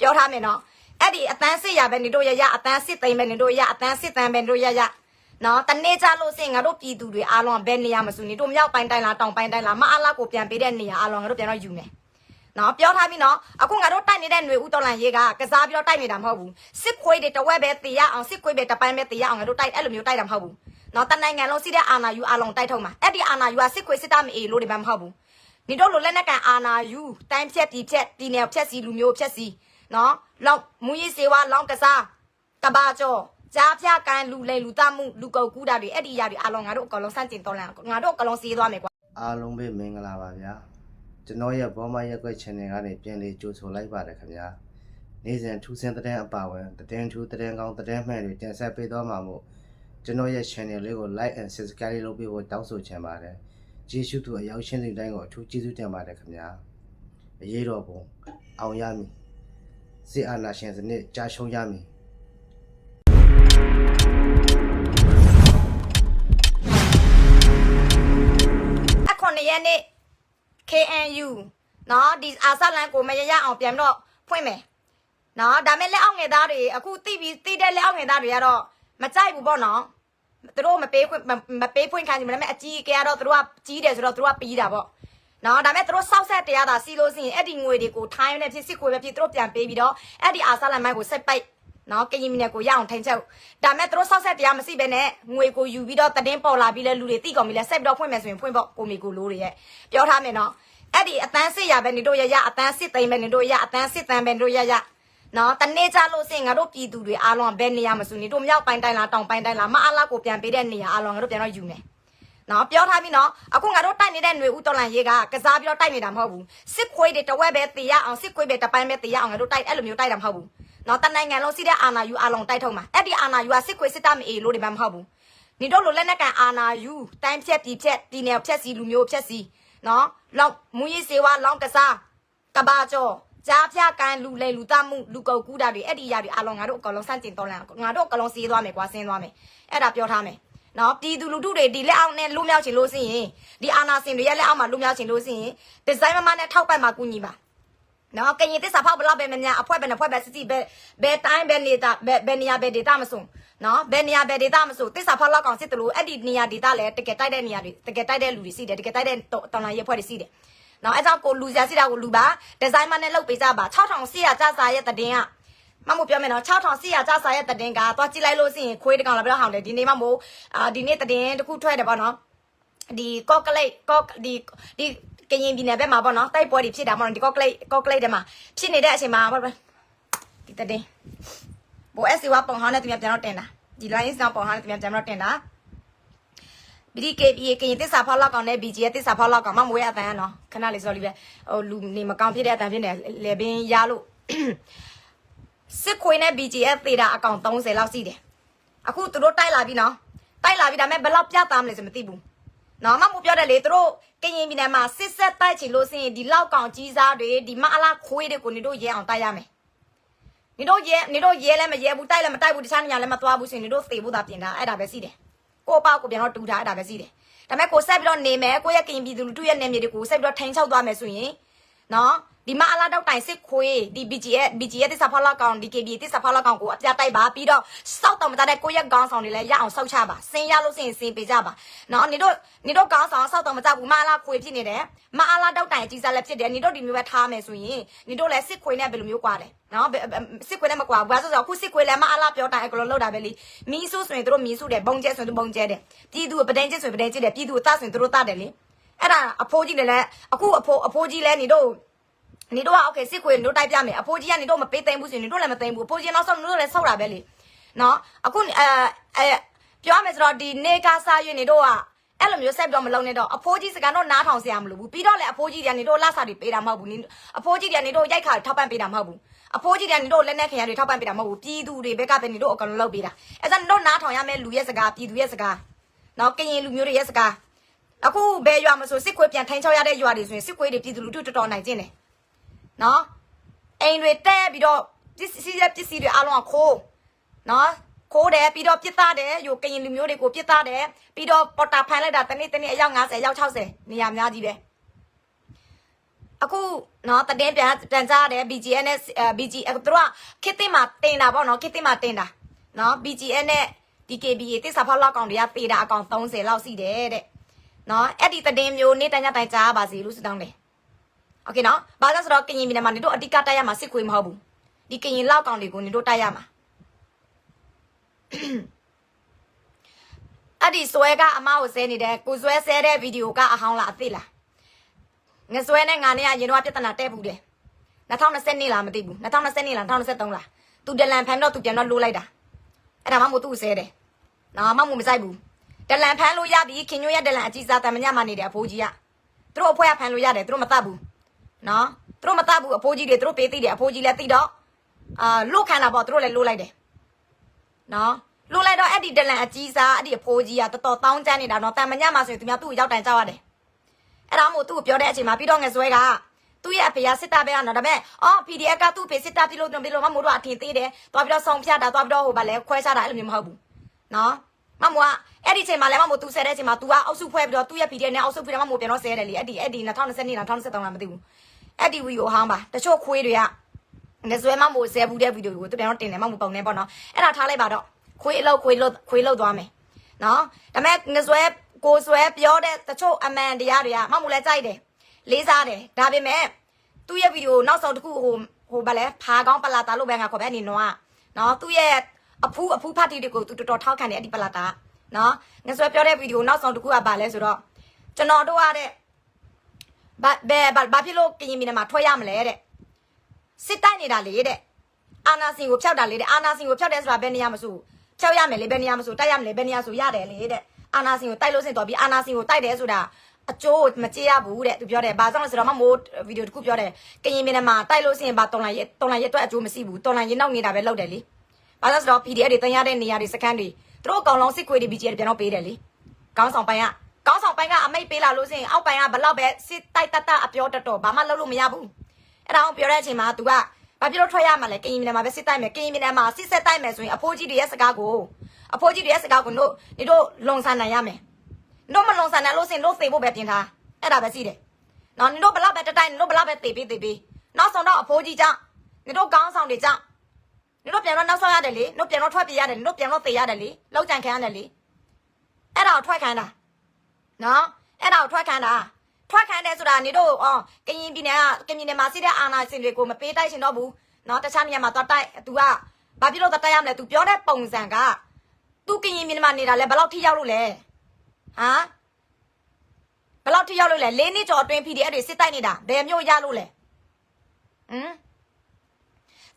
ပြောထားမယ်နော်အဲ့ဒီအတန်းစစ်ရပဲနေတို့ရရအတန်းစစ်သိမ်းပဲနေတို့ရအတန်းစစ်တန်းပဲနေတို့ရရနော်တနေ့ကြလို့စင်ငါတို့ပြည်သူတွေအားလုံးကဘယ်နေရာမစုနေတို့မြောက်ပိုင်းတိုင်းလားတောင်ပိုင်းတိုင်းလားမအားလားကိုပြန်ပေးတဲ့နေရာအားလုံးငါတို့ပြန်တော့ယူမယ်နော်ပြောထားပြီနော်အခုငါတို့တိုက်နေတဲ့ຫນွေဦးတော်လန်ရေးကကစားပြီးတော့တိုက်နေတာမဟုတ်ဘူးစစ်ခွေးတွေတဝက်ပဲတေရအောင်စစ်ခွေးပဲတပိုင်းပဲတေရအောင်ငါတို့တိုက်အဲ့လိုမျိုးတိုက်တာမဟုတ်ဘူးနော်တနိုင်ငံလုံးစီးတဲ့အာနာယူအားလုံးတိုက်ထုတ်မှာအဲ့ဒီအာနာယူကစစ်ခွေးစစ်တမအေလို့ဒီမှမဟုတ်ဘူးနေတို့လိုလက်နက်ကန်အာနာယူတိုင်းဖြက်တီဖြက်တီနယ်ဖြက်စီလူမျိုးဖြက်စီ နော်လောင်မူရေးစေဝါလောင်ကစားတဘာကျော်ကြားဖြတ်ကန်လူလေလူတမှုလူကုတ်ကူးတာတွေအဲ့ဒီຢာတွေအလုံးငါတို့အကောင်လုံးစန့်ကျင်တော်လန်ငါတို့အကောင်လုံးစီးသွားမယ်ကွာအားလုံးပဲမင်္ဂလာပါဗျာကျွန်တော်ရဲ့ဘောမရက်ွက် channel ကနေပြန်လေးကြိုဆိုလိုက်ပါတယ်ခင်ဗျာနေ့စဉ်ထူးဆန်းတဲ့အပါဝင်တဲ့ထူးတဲ့ကောင်းတဲ့မှန်တွေတင်ဆက်ပေးသွားမှာမို့ကျွန်တော်ရဲ့ channel လေးကို like and subscribe လုပ်ပေးဖို့တောင်းဆိုချင်ပါတယ်ကျေးဇူးသူအရောက်ရှင်းစီတိုင်းကိုအထူးကျေးဇူးတင်ပါတယ်ခင်ဗျာအရေးတော်ပုံအောင်ရမည် စစ်အာဏာရှင်စနစ်ကြာရှုံးရမည်အခွန်ရက်နေ့ KNU နော်ဒီအာဆလန်ကိုမရရအောင်ပြန်တော့ဖွင့်မယ်နော်ဒါမဲ့လက်အောက်ငယ်သားတွေအခုတိပြီးတိတဲ့လက်အောက်ငယ်သားတွေကတော့မကြိုက်ဘူးပေါ့နော်သူတို့မပေးခွင့်မမပေးဖွင့်ခံကြဘူးဒါပေမဲ့အကြီးအကဲကတော့သူတို့ကကြီးတယ်ဆိုတော့သူတို့ကပြီးတာပေါ့ နော်ဒါမဲ့သူတို့စောက်ဆက်တရားသာစီလို့ရှိရင်အဲ့ဒီငွေတွေကိုထိုင်းနဲ့ဖြစ်စစ်ကိုပဲဖြစ်သူတို့ပြန်ပေးပြီးတော့အဲ့ဒီအာဆလန်မိုက်ကိုဆက်ပိုက်နော်ကရင်မီနယ်ကိုရအောင်ထိန်ချုပ်ဒါမဲ့သူတို့စောက်ဆက်တရားမရှိဘဲနဲ့ငွေကိုယူပြီးတော့တည်င်းပေါ်လာပြီးလဲလူတွေတိကောင်ပြီးလဲဆက်ပြီးတော့ဖွင့်မယ်ဆိုရင်ဖွင့်ပေါ့ကိုမီကိုလိုတွေရဲ့ပြောထားမယ်နော်အဲ့ဒီအတန်းစစ်ရပဲနေတို့ရရအတန်းစစ်သိမ်းပဲနေတို့ရအတန်းစစ်တန်းပဲနေတို့ရရနော်တနေ့ကြလို့စင်ငါတို့ပြည်သူတွေအားလုံးကဘယ်နေရာမစုနေတို့မြောက်ပိုင်းတိုင်းလားတောင်ပိုင်းတိုင်းလားမအားလားကိုပြန်ပေးတဲ့နေရာအားလုံးငါတို့ပြန်တော့ယူမယ် နော်ပြောထားပြီနော်အခုငါတို့တိုက်နေတဲ့ຫນွေဦးတော်လန်ရေးကကစားပြီးတော့တိုက်နေတာမဟုတ်ဘူးစစ်ခွေးတွေတဝက်ပဲတေးရအောင်စစ်ခွေးပဲတပိုင်းပဲတေးရအောင်ငါတို့တိုက်အဲ့လိုမျိုးတိုက်တာမဟုတ်ဘူးနော်တနိုင်ငံလုံးစီးတဲ့အာနာယူအလုံးတိုက်ထုံးမှာအဲ့ဒီအာနာယူကစစ်ခွေးစစ်တမအေလို့ဒီမှာမဟုတ်ဘူးနေတို့လိုလက်နက်ကန်အာနာယူတိုင်းဖြက်ပြည်ဖြက်တီနယ်ဖြက်စီလူမျိုးဖြက်စီနော်လောင်းမူရီစေဝါလောင်းကစားကဘာကျော်ကြားဖြတ်ကန်လူလဲလူသားမှုလူကုန်ကူးတာတွေအဲ့ဒီအရာတွေအလုံးငါတို့အကောင်လုံးစန့်ကျင်တော်လန်ငါတို့အကောင်လုံးစေးသွားမယ်ကွာဆင်းသွားမယ်အဲ့ဒါပြောထားမယ် နော်ပြည်သူလူထုတွေဒီလက်အောက်နဲ့လွတ်မြောက်ချင်လို့ရှိရင်ဒီအာနာစင်တွေရဲ့လက်အောက်မှာလွတ်မြောက်ချင်လို့ရှိရင်ဒီဇိုင်းမမနဲ့ထောက်ပံ့မှာကူညီပါနော်ကရင်တစ္ဆာဖောက်ဘလောက်ပဲမများအဖွဲပဲနှစ်ဖွဲပဲစစ်စစ်ပဲဘယ်တိုင်းပဲနေတာဘယ်ဘယ်နေရာပဲဒေတာမစုံနော်ဘယ်နေရာပဲဒေတာမစုံတစ္ဆာဖောက်လောက်ကောင်စစ်တလို့အဲ့ဒီနေရာဒေတာလည်းတကယ်တိုက်တဲ့နေရာတွေတကယ်တိုက်တဲ့လူတွေစီးတယ်တကယ်တိုက်တဲ့တော်လိုင်းရဲ့ဖွဲ့တွေစီးတယ်နော်အဲကြောင့်ကိုလူစရာစီတာကိုလူပါဒီဇိုင်းမနဲ့လောက်ပေးကြပါ6400ကျစာရဲ့တည်င်းက မမို့ပြောမယ်နော်6400ကျစာရဲ့တည်င်းကသွားကြည့်လိုက်လို့ရှိရင်ခွေးတကောင်လာပြီးတော့ဟောင်းတယ်ဒီနေ့မမို့အာဒီနေ့တည်င်းတစ်ခုထွက်တယ်ပေါ့နော်ဒီကော့ကလိတ်ကော့ဒီဒီကရင်ပြည်နယ်ဘက်မှာပေါ့နော်တိုက်ပွဲတွေဖြစ်တာပေါ့နော်ဒီကော့ကလိတ်ကော့ကလိတ်ထဲမှာဖြစ်နေတဲ့အချိန်မှာပေါ့ဒီတည်င်းဘိုး SC ဝပုံဟောင်းနဲ့သူများပြန်တော့တင်တာဒီ line ဆောင်ပုံဟောင်းနဲ့သူများပြန်တော့တင်တာ BDKPA ကရင်တစ္ဆာဖောက်လောက်ကောင်နဲ့ BG ရဲ့တစ္ဆာဖောက်လောက်ကောင်မမွေးအတန်းနော်ခဏလေးစော်လေးပဲဟိုလူနေမကောင်းဖြစ်တဲ့အတန်းဖြစ်နေလေပင်ရလို့ စစ်ခွေနဲ့ BGF သေးတာအကောင်30လောက်ရှိတယ်အခုသူတို့တိုက်လာပြီနော်တိုက်လာပြီဒါပေမဲ့ဘယ်လောက်ပြသားမလဲဆိုမသိဘူးနော်မမပြောတယ်လေသူတို့ကရင်ပြည်နယ်မှာစစ်ဆက်တိုက်ချင်လို့စရင်ဒီလောက်ကောင်ကြီးစားတွေဒီမအလားခွေးတွေကိုနေတို့ရဲအောင်တိုက်ရမယ်နေတို့ရဲနေတို့ရဲလည်းမရဲဘူးတိုက်လည်းမတိုက်ဘူးတခြားနေရာလည်းမသွားဘူးဆိုရင်နေတို့သေဖို့သာပြင်တာအဲ့ဒါပဲရှိတယ်ကိုပေါ့ကိုပြန်တော့တူတာအဲ့ဒါပဲရှိတယ်ဒါပေမဲ့ကိုဆက်ပြီးတော့နေမယ်ကိုရဲ့ကရင်ပြည်သူလူထုရဲ့နေမြေတွေကိုဆက်ပြီးတော့ထိန်းချုပ်သွားမယ်ဆိုရင်နော် ဒီမအလားတော့တိုင်စစ်ခွေးဒီ BGF BGF တစ္ဆာဖောက်လောက်ကောင်ဒီ KB တစ္ဆာဖောက်လောက်ကောင်ကိုအပြတိုက်ပါပြီးတော့စောက်တော်မသားတဲ့ကိုရဲ့ခေါင်းဆောင်တွေလည်းရအောင်စောက်ချပါစင်ရလို့စင်စင်ပေးကြပါနော်နေတို့နေတို့ခေါင်းဆောင်စောက်တော်မကြဘူးမအလားခွေးဖြစ်နေတယ်မအလားတော့တိုင်အကြီးစားလည်းဖြစ်တယ်နေတို့ဒီမျိုးပဲထားမယ်ဆိုရင်နေတို့လည်းစစ်ခွေးနဲ့ဘယ်လိုမျိုးကွာလဲနော်ဘယ်စစ်ခွေးနဲ့မကွာဘူးဘာလို့ဆိုတော့အခုစစ်ခွေးလည်းမအလားပြောတိုင်အကလုံးလောက်တာပဲလीမီးဆိုးဆိုရင်တို့မီးဆိုးတယ်ဘုံကျဲဆိုရင်တို့ဘုံကျဲတယ်ပြည်သူပဒင်းကျဲဆိုရင်ပဒင်းကျဲတယ်ပြည်သူအသားဆိုရင်တို့တတ်တယ်လေအဲ့ဒါအဖိုးကြီးလည်းလည်းအခုအဖိုးအဖိုးကြီးလည်းနေတို့ နေတော့ okay စစ်ခွေနေတော့တိုက်ပြမယ်အဖိုးကြီးကနေတော့မပေးသိမ့်ဘူးဆိုရင်နေတော့လည်းမသိမ့်ဘူးအဖိုးကြီးနောက်ဆုံးနေတော့လည်းဆောက်တာပဲလေနော်အခုအဲအဲပြောရမယ်ဆိုတော့ဒီနေကစားရွေးနေတော့ကအဲ့လိုမျိုးဆက်တော့မလုံနဲ့တော့အဖိုးကြီးစကန်တော့နားထောင်စရာမလိုဘူးပြီးတော့လည်းအဖိုးကြီးတွေကနေတော့လဆာတွေပေးတာမဟုတ်ဘူးအဖိုးကြီးတွေကနေတော့ရိုက်ခါထောက်ပံ့ပေးတာမဟုတ်ဘူးအဖိုးကြီးတွေကနေတော့လက်နဲ့ခရံတွေထောက်ပံ့ပေးတာမဟုတ်ဘူးပြည်သူတွေဘက်ကပဲနေတော့အကောင်လုံးလုပ်ပေးတာအဲ့ဒါနေတော့နားထောင်ရမယ်လူရဲ့စကားပြည်သူရဲ့စကားနော်ကရင်လူမျိုးတွေရဲ့စကားအခုဘယ်ရွာမဆိုစစ်ခွေးပြန်ထိုင်းချောက်ရတဲ့ရွာတွေဆိုရင်စစ်ခွေးတွေပြည်သူလူထုတော်တော်နိုင်ကျင်တယ် နော်အိမ်တွေတဲပြီးတော့ပစ္စည်းရဲ့ပစ္စည်းတွေအားလုံးကခိုးနော်ခိုးတယ်ပြီးတော့ပြစ်သားတယ်ယူကရင်လူမျိုးတွေကိုပြစ်သားတယ်ပြီးတော့ပေါ်တာဖန်လိုက်တာတနေ့တနေ့အယောက်90အယောက်60နေရာများကြီးပဲအခုနော်တတင်းပြန်ပြန်ကြားရတယ် BGN နဲ့အဲ BG သူတို့ကခစ်တင်မှာတင်တာပေါ့နော်ခစ်တင်မှာတင်တာနော် BGN နဲ့ DKBA တစ္ဆာဖောက်လောက်ကောင်တွေကပေးတာအကောင်30လောက်ရှိတယ်တဲ့နော်အဲ့ဒီတတင်းမျိုးနေ့တိုင်းညတိုင်းကြားပါစီလို့စတောင်းတယ် โอเคနော်ဘာလို့လဲဆိုတော့ကရင်ပြည်နယ်မှာနေတို့အတိကတိုက်ရမှာစစ်ခွေးမဟုတ်ဘူးဒီကရင်လောက်ကောင်တွေကိုနေတို့တိုက်ရမှာအဲ့ဒီဆွဲကအမကိုဆဲနေတယ်ကိုဆွဲဆဲတဲ့ဗီဒီယိုကအဟောင်းလားအသိလားငဆွဲနဲ့ငါနဲ့ကရင်တော့ပြဿနာတက်ဘူးတယ်2020နှစ်လားမသိဘူး2020နှစ်လား2023လားသူဒလန်ဖန်တော့သူပြန်တော့လိုးလိုက်တာအဲ့ဒါမှမဟုတ်သူ့ဆဲတယ်နော်မှမမဆိုင်ဘူးဒလန်ဖန်လို့ရပြီခင်ညွတ်ရဒလန်အကြီးစားတမညမနေတယ်အဖိုးကြီးကသူတို့အဖွဲကဖန်လို့ရတယ်သူတို့မတတ်ဘူး နော်သူတို့မတတ်ဘူးအဖိုးကြီးတွေသူတို့ပေးသိတယ်အဖိုးကြီးလည်းသိတော့အာလုတ်ခံတာပေါ့သူတို့လည်းလိုးလိုက်တယ်နော်လိုးလိုက်တော့အဲ့ဒီဒလန်အကြီးစားအဲ့ဒီအဖိုးကြီးကတော်တော်တောင်းကျမ်းနေတာနော်တမညမဆိုရင်သူများသူ့ကိုရောက်တိုင်ကြောက်ရတယ်အဲ့ဒါမို့သူ့ကိုပြောတဲ့အချိန်မှာပြီးတော့ငယ်ဆွဲကသူ့ရဲ့အဖေကစစ်တပ်ပဲကတော့ဒါပေမဲ့အော် PDF ကသူ့ဖေစစ်တပ်ပြလို့တော့ပြလို့မမို့တော့အထင်သေးတယ်သွားပြီးတော့ဆောင်ဖြတ်တာသွားပြီးတော့ဟိုဗာလဲခွဲချတာအဲ့လိုမျိုးမဟုတ်ဘူးနော်မမို့ကအဲ့ဒီချိန်မှာလည်းမမို့သူဆဲတဲ့အချိန်မှာ तू ကအောက်စုဖွဲပြီးတော့သူ့ရဲ့ PDF နဲ့အောက်စုဖိတယ်မမို့ပြန်တော့ဆဲတယ်လေအဲ့ဒီအဲ့ဒီ2020လား2023လားမသိဘူး အဲ့ဒီဗီဒီယိုဟောင်းပါတချို့ခွေးတွေကငယ်ဆွဲမမို့ဆဲဘူးတဲ့ဗီဒီယိုကိုသူပြန်တော့တင်တယ်မမို့ပုံနေပေါ့နော်အဲ့ဒါထားလိုက်ပါတော့ခွေးအလောက်ခွေးလို့ခွေးလို့သွားမယ်နော်ဒါပေမဲ့ငယ်ဆွဲကိုဆွဲပြောတဲ့တချို့အမှန်တရားတွေကမမို့လဲကြိုက်တယ်လေးစားတယ်ဒါပေမဲ့သူ့ရဲ့ဗီဒီယိုနောက်ဆုံးတစ်ခုဟိုဟိုဗာလဲဖာကောင်းပလာတာလို့ပဲငါခေါ်ပဲအနေနော်နော်သူ့ရဲ့အဖူးအဖူးဖတ်တီတွေကိုသူတော်တော်ထောက်ခံတယ်အဲ့ဒီပလာတာနော်ငါဆွဲပြောတဲ့ဗီဒီယိုနောက်ဆုံးတစ်ခုကဗာလဲဆိုတော့ကျွန်တော်တို့ကတဲ့ ဘာဘယ်ဘာဘာဖြစ်လို့ကရင်ပြည်နယ်မှာထွက်ရမလဲတဲ့စစ်တိုက်နေတာလေတဲ့အာနာစင်ကိုဖျောက်တာလေတဲ့အာနာစင်ကိုဖျောက်တယ်ဆိုတာဘယ်နေရာမဆိုဖျောက်ရမယ်လေဘယ်နေရာမဆိုတိုက်ရမယ်လေဘယ်နေရာဆိုရတယ်လေတဲ့အာနာစင်ကိုတိုက်လို့စင်တော်ပြီးအာနာစင်ကိုတိုက်တယ်ဆိုတာအကျိုးမကြေးရဘူးတဲ့သူပြောတယ်ဘာကြောင့်လဲဆိုတော့မမိုးဗီဒီယိုတစ်ခုပြောတယ်ကရင်ပြည်နယ်မှာတိုက်လို့ရှိရင်ဘာတော်လိုင်းရဲတော်လိုင်းရဲအတွက်အကျိုးမရှိဘူးတော်လိုင်းရဲနောက်နေတာပဲလောက်တယ်လေဘာလို့လဲဆိုတော့ PDF တွေတင်ရတဲ့နေရာတွေစကန်တွေသူတို့အကောင်လုံးစစ်ခွေတွေ BGR ပြန်တော့ပေးတယ်လေကောင်းဆောင်ပိုင်းက ကောင်းဆောင်ပိုင်းကအမိတ်ပေးလာလို့ရှိရင်အောက်ပိုင်းကဘလောက်ပဲစစ်တိုက်တတ်တအပြောတတ်တော့ဘာမှလုပ်လို့မရဘူးအဲ့ဒါကိုပြောတဲ့အချိန်မှာ तू ကဘာဖြစ်လို့ထွက်ရမှာလဲကရင်ပြည်နယ်မှာပဲစစ်တိုက်မယ်ကရင်ပြည်နယ်မှာစစ်ဆက်တိုက်မယ်ဆိုရင်အဖိုးကြီးတွေရဲ့စကားကိုအဖိုးကြီးတွေရဲ့စကားကိုတို့ဒီတို့လုံဆန်နိုင်ရမယ်တို့မလုံဆန်တယ်လို့စင်တို့သေဖို့ပဲပြင်ထားအဲ့ဒါပဲရှိတယ်နော်နင်တို့ဘလောက်ပဲတတိုင်းနင်တို့ဘလောက်ပဲသေပေးသေပေးနောက်ဆုံးတော့အဖိုးကြီးကြောင့်နင်တို့ကောင်းဆောင်တွေကြောင့်နင်တို့ပြန်တော့နောက်ဆုံးရတယ်လေနင်တို့ပြန်တော့ထွက်ပြေးရတယ်နင်တို့ပြန်တော့သေရတယ်လေလောက်ကြံခံရတယ်လေအဲ့ဒါကိုထွက်ခံတာ နော်အဲ့ဒါကိုထွက်ခံတာထွက်ခံတယ်ဆိုတာနေတို့အော်ကရင်ပြည်နယ်ကကရင်ပြည်နယ်မှာရှိတဲ့အာဏာရှင်တွေကိုမပေးတိုက်ရှင်တော့ဘူးနော်တခြားနေရာမှာသွားတိုက် तू ကဘာဖြစ်လို့သွားတိုက်ရမလဲ तू ပြောတဲ့ပုံစံက तू ကရင်ပြည်နယ်မှာနေတာလဲဘယ်လောက်ထိရောက်လို့လဲ ဟမ်ဘယ်လောက်ထိရောက်လို့လဲလေးနှစ်ကျော်အတွင်း PDF တွေစစ်တိုက်နေတာဘယ်မျိုးရလို့လဲဟမ်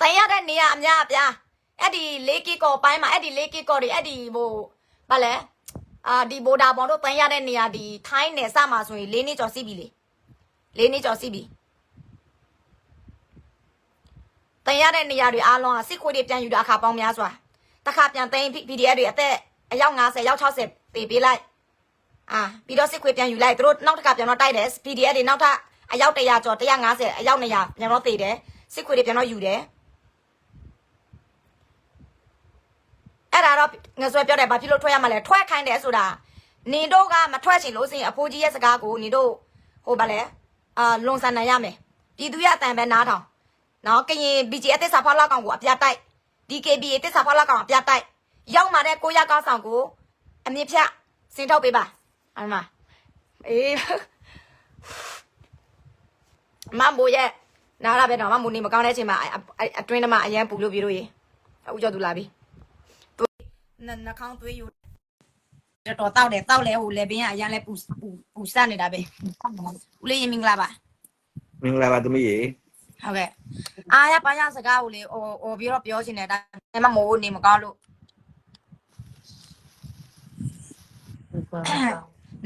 တိုင်ရတဲ့နေရာအများအပြားအဲ့ဒီလေးကီကောပိုင်းမှာအဲ့ဒီလေးကီကောတွေအဲ့ဒီဟိုဘာလဲ အာဒီဘိုဒါဘောင်တို့တိုင်ရတဲ့နေရာဒီထိုင်းနယ်စမှာဆိုရင်လေးနှစ်ကျော်စီးပြီလေလေးနှစ်ကျော်စီးပြီတိုင်ရတဲ့နေရာတွေအားလုံးကစစ်ခွေးတွေပြန်ယူတာအခါပေါင်းများစွာတစ်ခါပြန်သိမ်း PDF တွေအသက်အယောက်90အယောက်60ပေးပေးလိုက်အာပြီးတော့စစ်ခွေပြန်ယူလိုက်သူတို့နောက်တစ်ခါပြန်တော့တိုက်တယ် PDF တွေနောက်ထပ်အယောက်100ကျော်150အယောက်200ပြန်တော့တေတယ်စစ်ခွေတွေပြန်တော့ယူတယ် အဲ့ဒါတော့ငါဆွဲပြောတယ်ဘာဖြစ်လို့ထွက်ရမှာလဲထွက်ခိုင်းတယ်ဆိုတာနင်တို့ကမထွက်ချင်လို့စင်အဖိုးကြီးရဲ့စကားကိုနင်တို့ဟိုဗာလဲအာလွန်ဆန်နိုင်ရမယ်ပြည်သူရဲ့အတန်ပဲနားထောင်နော်ကရင် BG အသစ်စာဖောက်လောက်ကောင်ကိုအပြတ်တိုက် DKB အသစ်စာဖောက်လောက်ကောင်အပြတ်တိုက်ရောက်มาတဲ့ကိုရကောင်းဆောင်ကိုအမြင့်ဖြတ်စင်ထုတ်ပေးပါအမအေးမမိုးရဲ့နားရပဲတော့မမိုးနေမကောင်းတဲ့အချိန်မှာအတွင်းထဲမှာအရန်ပူလို့ပြေလို့ရေအခုကြောက်သူလာပြီသွေး နှခေါင်းသွေးယူတော်တော်တောက်တယ်တောက်လဲဟိုလေဘင်းကအရန်လဲပူပူပူစနေတာပဲဦးလေးရင်မင်္ဂလာပါမင်္ဂလာပါသမီးရေဟုတ်ကဲ့အားရပါရစကားကိုလေဟိုဟိုပြီးတော့ပြောရှင်တယ်ဒါပေမဲ့မမိုးနေမကောင်းလို့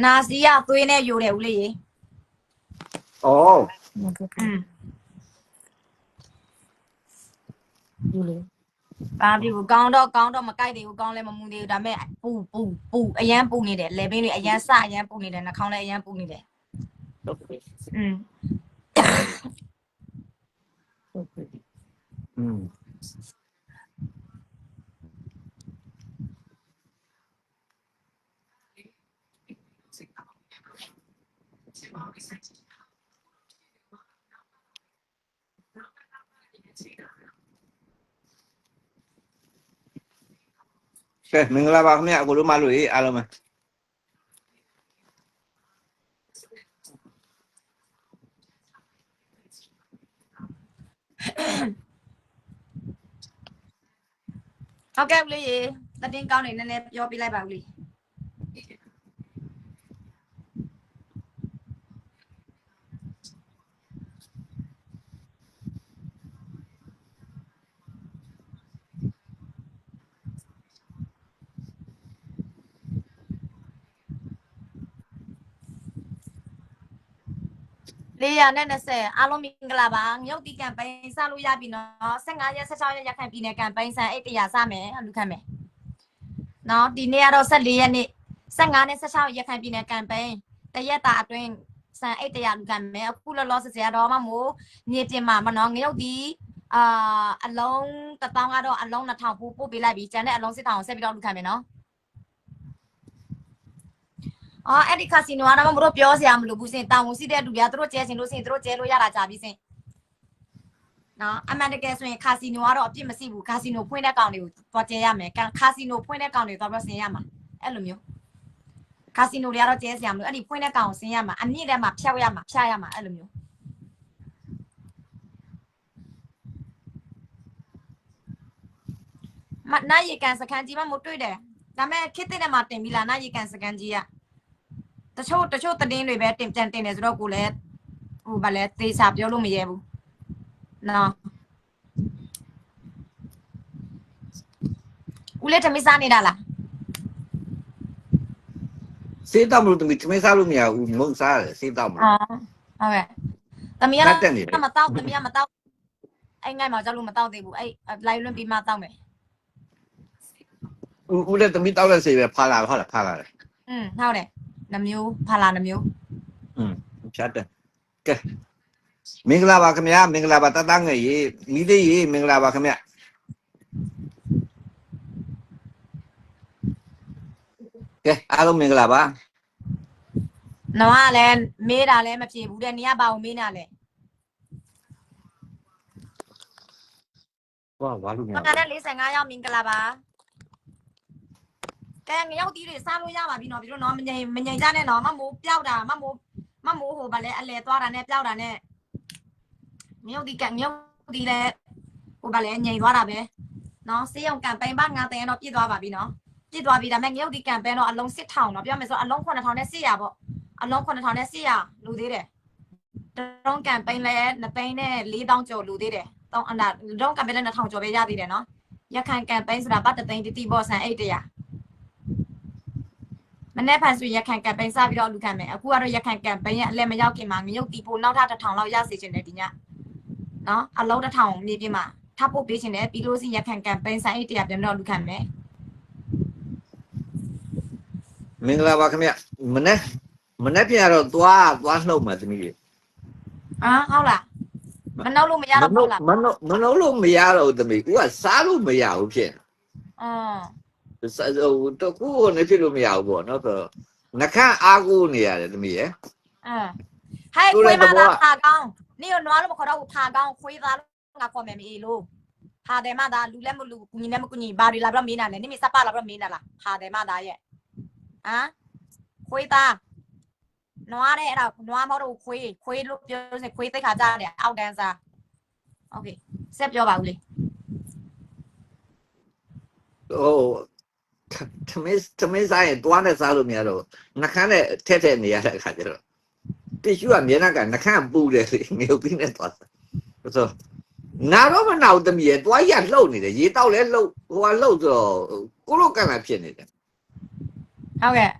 နာစီရသွေးနဲ့ယူတယ်ဦးလေးရေဩอืม ဘာဖြစ်ဘူးကောင်းတော့ကောင်းတော့မကြိုက်သေးဘူးကောင်းလည်းမမှုသေးဘူးဒါပေမဲ့ပူပူပူအရန်ပူနေတယ်လေပင်းတွေအရန်စအရန်ပူနေတယ်နှာခေါင်းလည်းအရန်ပူနေတယ်ဟုတ်ပြီอืมဟုတ်ပြီอืมစိတ်ပါ ကဲမင်္ဂလာပါခင်ဗျာအကိုတို့မလို့ရေးအားလုံးပဲဟုတ်ကဲ့ဦးလေးရေတတင်ကောင်းနေနည်းနည်းပြောပြလိုက်ပါဦးလေး 420အားလုံးမင်္ဂလာပါငရုတ်တီကမ်ပိန်းစလို့ရပြီနော်15ရက်16ရက်ရခိုင်ပြည်နယ်ကမ်ပိန်းဆန်အိတ်တရာစမယ်လူခံမယ်နော်ဒီနေ့ကတော့14ရက်နေ့15နဲ့16ရခိုင်ပြည်နယ်ကမ်ပိန်းတရက်တာအတွင်းဆန်အိတ်တရာလူခံမယ်အခုလောလောဆယ်ဆယ်တော့မမို့မြေပြင်မှာမနော်ငရုတ်တီအာအလုံး1000ကတော့အလုံး2000ပို့ပို့ပေးလိုက်ပြီကျန်တဲ့အလုံးစစ်တောင်ဆက်ပြီးတော့လူခံမယ်နော် အော်အဲ့ဒီကာစီနိုကတော့မတို့ပြောစရာမလိုဘူးစင်တောင်ဝင်စီတဲ့လူတွေကသူတို့ကျဲချင်လို့စင်သူတို့ကျဲလို့ရတာကြာပြီစင်နော်အမှန်တကယ်ဆိုရင်ကာစီနိုကတော့အပြစ်မရှိဘူးကာစီနိုဖွင့်တဲ့ကောင်တွေကိုသွားကျဲရမယ်ကာစီနိုဖွင့်တဲ့ကောင်တွေသွားပြီးဆင်ရမှာအဲ့လိုမျိုးကာစီနိုတွေကတော့ကျဲစရာမလိုအဲ့ဒီဖွင့်တဲ့ကောင်ကိုဆင်ရမှာအမြင့်ထဲမှာဖြောက်ရမှာဖြားရမှာအဲ့လိုမျိုးမနာရီကန်စကန်ကြီးမမတွေ့တယ်ဒါပေမဲ့ခစ်တဲ့မှာတင်ပြီလားနာရီကန်စကန်ကြီးက တချို့တချို့သတင်းတွေပဲတင်ပြန်တင်နေဆိုတော့ကိုလည်းဟိုဗာလဲသေချာပြောလို့မရဘူးနော်ဦးလေးတမစားနေတာလားစေးတော့မလို့တမီသမင်းစားလို့မရဘူးမုံစားတယ်စေးတော့မလို့အော်ဟုတ်ကဲ့တမီးကတတ်တယ်နေတယ်မတော့တမီးကမတော့အဲ့ငိုင်းမှာကြောက်လို့မတော့သေးဘူးအဲ့ live လွှင့်ပြီးမှတော့မယ်ဦးဦးလည်းတမီတောက်တဲ့စေးပဲဖာလာဟုတ်လားဖာလာတယ်อืมဟုတ်တယ် နှမျိုးဖာလာနှမျိုးอืมဖြတ်တယ်ကဲမင်္ဂလာပါခင်ဗျာမင်္ဂလာပါတတငယ်ရေးမိလေးရေးမင်္ဂလာပါခင်ဗျာကဲအားလုံးမင်္ဂလာပါနော်ကလည်းမေးတာလည်းမဖြေဘူးတဲ့နေရပါဦးမေးနေလဲဝါဝါလို့မရခဏနဲ့45ရောက်မင်္ဂလာပါ ကဲငရောက်တီးတွေစားလို့ရပါပြီနော်ပြီးတော့နော်မငိမ်မငိမ်ကြနဲ့နော်မမိုးပျောက်တာမမိုးမမိုးဟိုဗာလဲအလဲသွားတာနဲ့ပျောက်တာနဲ့ငရောက်တီးကငရောက်တီးလဲဟိုဗာလဲငိမ်သွားတာပဲနော်စေးရုံကမ်ပိန်းပါငါတန်ရတော့ပြည့်သွားပါပြီနော်ပြည့်သွားပြီဒါပေမဲ့ငရောက်တီးကမ်ပိန်းတော့အလုံးစစ်ထောင်တော့ပြောမယ်ဆိုအလုံး9000နဲ့400ပေါ့အလုံး9000နဲ့400လူသေးတယ်တုံးကမ်ပိန်းလဲ2သိန်းနဲ့4000ကျော်လူသေးတယ်တောင်းအနာတုံးကမ်ပိန်းလဲ2000ကျော်ပဲရသေးတယ်နော်ရခိုင်ကမ်ပိန်းဆိုတာပတ်တသိန်းတတိဘော့ဆန်အိတ်တရာ မနေ့ဖန်ဆိုရခိုင်ကမ်ပိန်းစပြီးတော့လူခံမယ်အခုကတော့ရခိုင်ကမ်ပိန်းရဲ့အလဲမရောက်ခင်မှာငရုတ်တီပိုနောက်ထပ်တစ်ထောင်လောက်ရစေချင်တယ်ဒီညနော်အလုံးတစ်ထောင်မြေပြင်မှာထပ်ပို့ပေးချင်တယ်ပြီးလို့စီရခိုင်ကမ်ပိန်းဆန်အိတ်တရာပြန်ပြီးတော့လူခံမယ်မင်္ဂလာပါခင်ဗျာမနေ့မနေ့ပြန်တော့သွားသွားနှုတ်မှာသမီးကြီးအာဟုတ်လားမနှုတ်လို့မရတော့ဘူးလားမနှုတ်မနှုတ်လို့မရတော့ဘူးသမီးဦးကစားလို့မရဘူးဖြစ်အင်းစား ဟိုတကူကိုနေဖြစ်လို့မရဘူးပေါ့နော်ဆိုတော့နှခမ်းအားကိုနေရတယ်သမီးရဲ့ အင်းဟဲ့ခွေးမသားဖာကောင်းနေရနွားလို့မခေါ်တော့ဘူးဖာကောင်းခွေးသားလို့ငါခေါ်မယ်မေးလို့ ဟာတယ်မသားလူလည်းမလူကူညီလည်းမကူညီဘာတွေလာပြီးတော့မေးနေလဲနိမိစပ်ပါလာပြီးတော့မေးနေလားဟာတယ်မသားရဲ့ဟမ်ခွေးသားနွားတဲ့အဲ့ဒါနွားမဟုတ်တော့ခွေးခွေးလို့ပြောစခွေးသိခါကြတယ်အောက်တန်းစားโอเคဆက်ပြောပါဦးလေ ဟို ထမင်းထမင်းစားရင်တွားနဲ့စားလို့မရတော့နှခမ်းနဲ့ထက်ထက်နေရတဲ့အခါကျတော့တီရှူကအမြဲတမ်းကနှခမ်းပူတယ်လေငေုပ်ပြီးနဲ့တွားစားဆိုနာတော့မနာဘူးတမီးရဲ့တွားရလှုပ်နေတယ်ရေတောက်လဲလှုပ်ဟိုကလှုပ်ဆိုတော့ကိုလိုကန့်လာဖြစ်နေတယ်ဟုတ်ကဲ့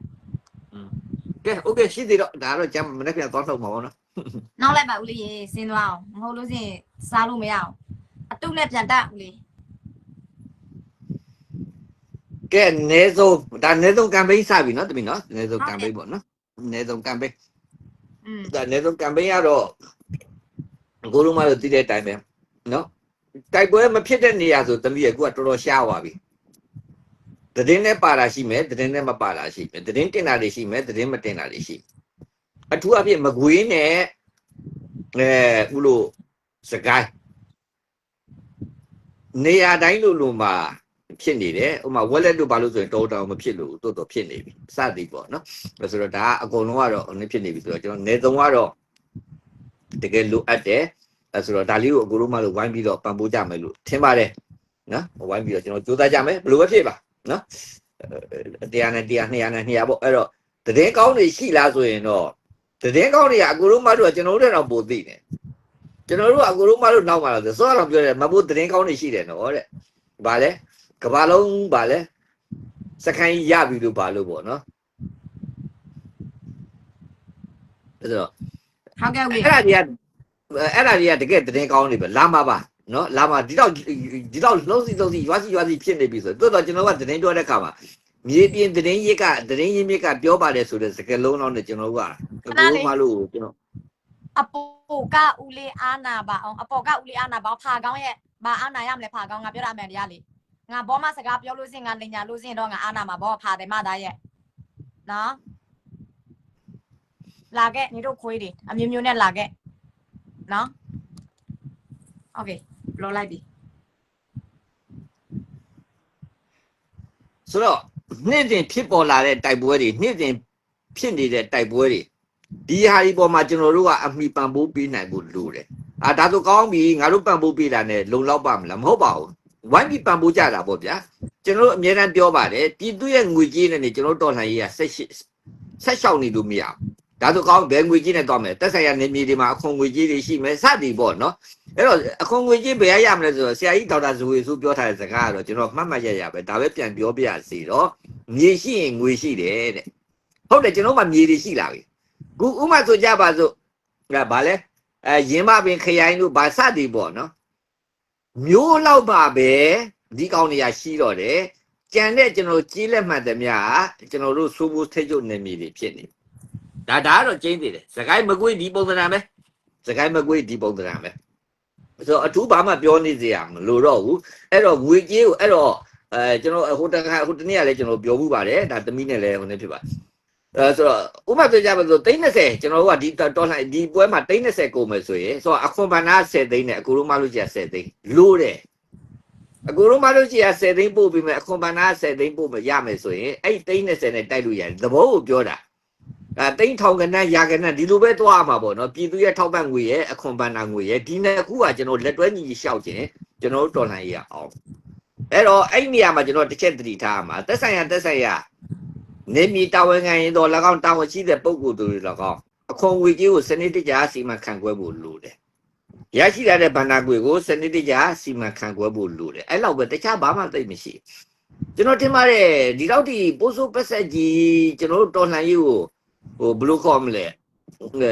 ကဲ okay ရှိသေးတော့ဒါတော့ကျမမနေ့ကသွားလှုပ်မှာပေါ့နော်နောက်လိုက်ပါဦးလေးရေစဉ်းသွားအောင်မဟုတ်လို့ရှင်စားလို့မရအောင်အတုနဲ့ပြန်တက်ဦးလေး ကဲနေဆုံးဒါနေဆုံးကမ်ပိန်းစပြီနော်သမီးနော်နေဆုံးကမ်ပိန်းပေါ့နော်နေဆုံးကမ်ပိန်းอืมဒါနေဆုံးကမ်ပိန်းကတော့ကိုလိုမလို့တည်တဲ့အတိုင်းပဲနော်တိုက်ပွဲမဖြစ်တဲ့နေရာဆိုသမီးကကိုကတော်တော်ရှားသွားပြီတည်င်းနဲ့ပါတာရှိမယ်တည်င်းနဲ့မပါတာရှိမယ်တည်င်းတင်တာတွေရှိမယ်တည်င်းမတင်တာတွေရှိအထူးအဖြစ်မကွေးနဲ့အဲဥလို့စကိုင်းနေရာတိုင်းလို့လို့မှာ ဖြစ်နေတယ်ဥပမာ wallet တို့ဘာလို့ဆိုရင်တော်တော်မဖြစ်လို့တော်တော်ဖြစ်နေပြီစသည်ပေါ့နော်အဲ့ဆိုတော့ဒါကအကုန်လုံးကတော့နည်းဖြစ်နေပြီဆိုတော့ကျွန်တော်နေသုံးကတော့တကယ်လိုအပ်တယ်အဲ့ဆိုတော့ဒါလေးကိုအကူလုံးမလို့ဝိုင်းပြီးတော့ပံ့ပိုးကြမယ်လို့ထင်ပါတယ်နော်ဝိုင်းပြီးတော့ကျွန်တော်ကြိုးစားကြမယ်ဘယ်လိုပဲဖြစ်ပါနော်တရားနဲ့တရား200နဲ့200ပေါ့အဲ့တော့တည်င်းကောင်းတွေရှိလားဆိုရင်တော့တည်င်းကောင်းတွေကအကူလုံးမတို့ကကျွန်တော်တို့တော့ပိုသိတယ်ကျွန်တော်တို့ကအကူလုံးမတို့နောက်မှာတော့စောတော့ပြောတယ်မဖို့တည်င်းကောင်းတွေရှိတယ်နော်တဲ့ဗာလဲ ကဘာလုံးဗာလဲစခိုင်းရပြီလို့ဗာလို့ပေါ့နော်အဲ့တော့ဟုတ်ကဲ့ဦးအဲ့ဒါကြီးကအဲ့ဒါကြီးကတကယ်တည်ကောင်းနေပဲလာမှာပါနော်လာမှာဒီတော့ဒီတော့လုံးစီလုံးစီရွာစီရွာစီဖြစ်နေပြီဆိုတော့တော်တော်ကျွန်တော်ကတည်ပြောတဲ့ခါမှာမြေပြင်တည်ရစ်ကတည်ရင်းမြစ်ကပြောပါတယ်ဆိုတဲ့စကလုံးတော့နဲ့ကျွန်တော်ကအကူမလို့ကျွန်တော်အပေါ်ကဦးလေးအာနာပါအောင်အပေါ်ကဦးလေးအာနာပါဖာကောင်းရဲ့ဘာအာနာရမလဲဖာကောင်းငါပြောရမယ်တရားလေ ငါဘောမစကားပြောလို့စင်ငါလင်ညာလို့စင်တော့ငါအာနာမှာဘောဖာတယ်မသားရဲ့နော်လာခဲ့ညီတို့ခွေးတွေအမျိုးမျိုးနဲ့လာခဲ့နော်โอเคလောလိုက်ပြီ ဆိုတော့နေ့စဉ်ဖြစ်ပေါ်လာတဲ့တိုက်ပွဲတွေနေ့စဉ်ဖြစ်နေတဲ့တိုက်ပွဲတွေဒီဟာဒီပေါ်မှာကျွန်တော်တို့ကအမိပံပိုးပေးနိုင်ဖို့လိုတယ်အာဒါဆိုကောင်းပြီငါတို့ပံပိုးပေးတာနဲ့လုံလောက်ပါမလားမဟုတ်ပါဘူး ဝိုင်းပြီးပံပိုးကြတာပေါ့ဗျာကျွန်တော်တို့အများအားပြောပါတယ်ပြည်သူရဲ့ငွေကြေးနဲ့နေကျွန်တော်တို့တော်လှန်ရေးကဆက်ရှိဆက်လျှောက်နေလို့မရဘူးဒါဆိုကောင်းဘယ်ငွေကြေးနဲ့တော့မယ်တက်ဆိုင်ရနေမြေတွေမှာအခွန်ငွေကြေးတွေရှိမယ်စသည်ပေါ့နော်အဲ့တော့အခွန်ငွေကြေးဘယ်ရရမလဲဆိုတော့ဆရာကြီးဒေါက်တာဇူဝေဆိုပြောထားတဲ့စကားကတော့ကျွန်တော်မှတ်မှတ်ရရပဲဒါပဲပြန်ပြောပြရစီတော့မြေရှိရင်ငွေရှိတယ်တဲ့ဟုတ်တယ်ကျွန်တော်မှမြေတွေရှိလာပြီခုဥမာဆိုကြပါစို့ဒါဗာလဲအဲရင်မပင်ခရိုင်တို့ဗာစသည်ပေါ့နော် မျိုးလောက်ပါပဲဒီကောင်းနေရရှိတော့တယ်ကြံတဲ့ကျွန်တော်ကြီးလက်မှတ်သမျှကကျွန်တော်တို့စိုးဖို့ထိတ်ချုပ်နေမြေတွေဖြစ်နေဒါဒါကတော့ကျင်းသေးတယ်စကိုင်းမကွေးဒီပုံစံပဲစကိုင်းမကွေးဒီပုံစံပဲဆိုတော့အထူးဘာမှပြောနေစရာမလိုတော့ဘူးအဲ့တော့ငွေကြေးကိုအဲ့တော့အဲကျွန်တော်ဟိုတခါဟိုတနေ့ကလည်းကျွန်တော်ပြောမှုပါတယ်ဒါသမီးနဲ့လည်းဟိုနေ့ဖြစ်ပါ အဲဆိုတော့ဥပမာပြောကြပါဆို30ကျွန်တော်တို့ကဒီတော်လှန်ဒီပွဲမှာ30ကုန်မယ်ဆိုရင်ဆိုတော့အခွန်ဘဏ္ဍာ10သိန်းနဲ့အကူလုံးမလို့ကျ10သိန်းလို့တယ်အကူလုံးမလို့ကျ10သိန်းပို့ပြီးမယ်အခွန်ဘဏ္ဍာ10သိန်းပို့မရမယ်ဆိုရင်အဲ့30နဲ့တိုက်လို့ရတယ်သဘောကိုပြောတာအဲသိန်းထောင်ကနန်းရာကနန်းဒီလိုပဲသွားမှာပေါ့နော်ပြည်သူရဲ့ထောက်ပံ့ငွေရဲ့အခွန်ဘဏ္ဍာငွေရဲ့ဒီနှစ်ခုကကျွန်တော်လက်တွဲညီရှောက်ခြင်းကျွန်တော်တို့တော်လှန်ရေးရအောင်အဲ့တော့အဲ့ဒီနေရာမှာကျွန်တော်တစ်ချက်သတိထားရမှာသက်ဆိုင်ရာသက်ဆိုင်ရာ နေမီတာဝန်ခံရင်တော့၎င်းတာဝန်ရှိတဲ့ပုံကိုယ်တို့တွေ၎င်းအခွန်ငွေကြီးကိုစနစ်တကျစီမံခန့်ခွဲဖို့လိုတယ်။ရရှိလာတဲ့ဗန္နာကွေကိုစနစ်တကျစီမံခန့်ခွဲဖို့လိုတယ်။အဲ့လောက်ပဲတခြားဘာမှသိပ်မရှိဘူး။ကျွန်တော်ထင်ပါတယ်ဒီလောက်ထိပိုးဆိုးပက်ဆက်ကြီးကျွန်တော်တို့တော်လှန်ရေးကိုဟိုဘယ်လိုခေါ်မလဲအဲ